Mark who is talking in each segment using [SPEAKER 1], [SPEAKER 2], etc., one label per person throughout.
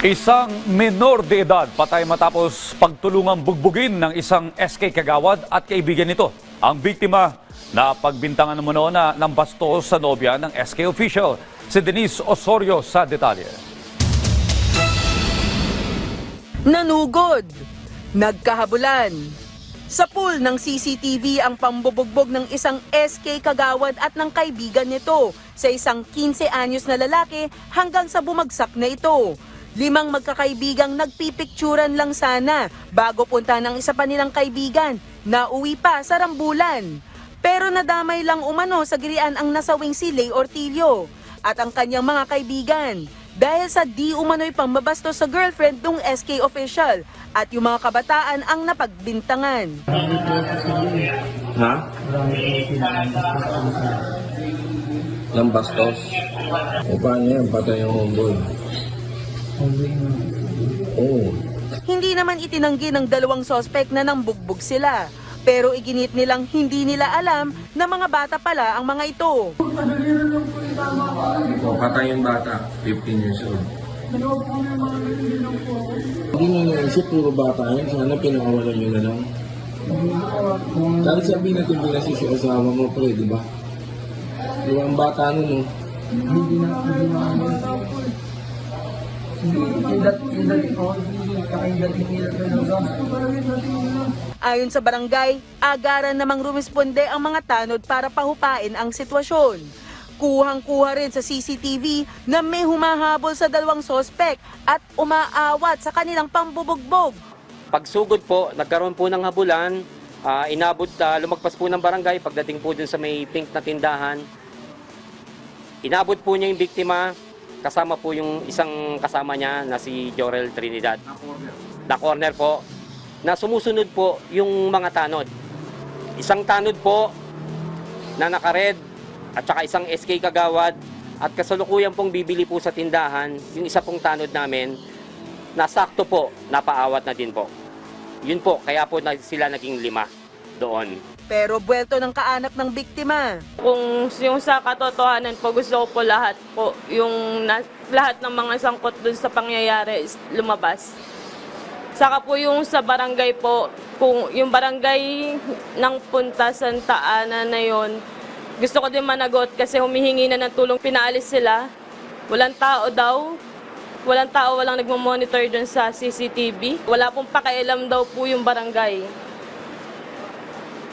[SPEAKER 1] Isang menor de edad patay matapos pagtulungang bugbugin ng isang SK kagawad at kaibigan nito. Ang biktima na pagbintangan mo noon na ng bastos sa nobya ng SK official. Si Denise Osorio sa detalye.
[SPEAKER 2] Nanugod, nagkahabulan. Sa pool ng CCTV ang pambubugbog ng isang SK kagawad at ng kaibigan nito sa isang 15 anyos na lalaki hanggang sa bumagsak na ito. Limang magkakaibigang nagpipikturan lang sana bago punta ng isa pa nilang kaibigan na uwi pa sa rambulan. Pero nadamay lang umano sa girian ang nasawing si Lay Ortilio at ang kanyang mga kaibigan dahil sa di umano'y pambabastos sa girlfriend ng SK official at yung mga kabataan ang napagbintangan.
[SPEAKER 3] Ha? Ng bastos. O paano yan? Patay yung homeboy. Oo.
[SPEAKER 2] Hindi naman itinanggi ng dalawang sospek na nambugbog sila. Pero iginit nilang hindi nila alam na mga bata pala ang mga ito.
[SPEAKER 3] O, patay yung bata. 15 years old. Hindi nyo naisip, puro bata yan. Sana pinakawalan nyo na lang. Kahit sabihin natin binasi si asawa mo, pre, di ba? Di ba ang bata nun, no?
[SPEAKER 2] Ayon sa barangay, agaran namang rumisponde ang mga tanod para pahupain ang sitwasyon. Kuhang-kuha rin sa CCTV na may humahabol sa dalawang sospek at umaawat sa kanilang pambubugbog.
[SPEAKER 4] Pagsugod po, nagkaroon po ng habulan, ah, inabot, ah, lumagpas po ng barangay pagdating po dun sa may pink na tindahan. Inabot po niya yung biktima, kasama po yung isang kasama niya na si Jorel Trinidad. Na corner po, na sumusunod po yung mga tanod. Isang tanod po na nakared at saka isang SK kagawad at kasalukuyan pong bibili po sa tindahan yung isa pong tanod namin nasakto po, napaawat na din po. Yun po, kaya po sila naging lima doon.
[SPEAKER 2] Pero buwelto ng kaanak ng biktima.
[SPEAKER 5] Kung yung sa katotohanan po, gusto ko po lahat po, yung na, lahat ng mga sangkot dun sa pangyayari is lumabas. Saka po yung sa barangay po, kung yung barangay ng Punta Santa Ana na yon gusto ko din managot kasi humihingi na ng tulong, pinaalis sila. Walang tao daw, walang tao, walang nagmamonitor dun sa CCTV. Wala pong pakialam daw po yung barangay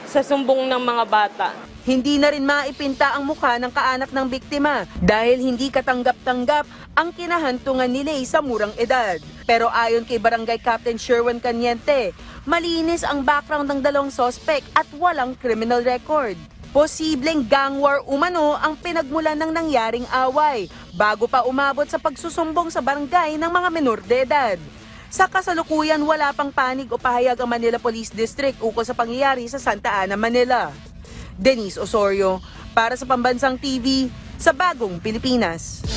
[SPEAKER 5] sa sumbong ng mga bata.
[SPEAKER 2] Hindi na rin maipinta ang mukha ng kaanak ng biktima dahil hindi katanggap-tanggap ang kinahantungan ni Lay sa murang edad. Pero ayon kay Barangay Captain Sherwin Caniente, malinis ang background ng dalawang sospek at walang criminal record. Posibleng gang war umano ang pinagmulan ng nangyaring away bago pa umabot sa pagsusumbong sa barangay ng mga menor de edad. Sa kasalukuyan, wala pang panig o pahayag ang Manila Police District ukol sa pangyayari sa Santa Ana, Manila. Denise Osorio, para sa Pambansang TV, sa Bagong Pilipinas.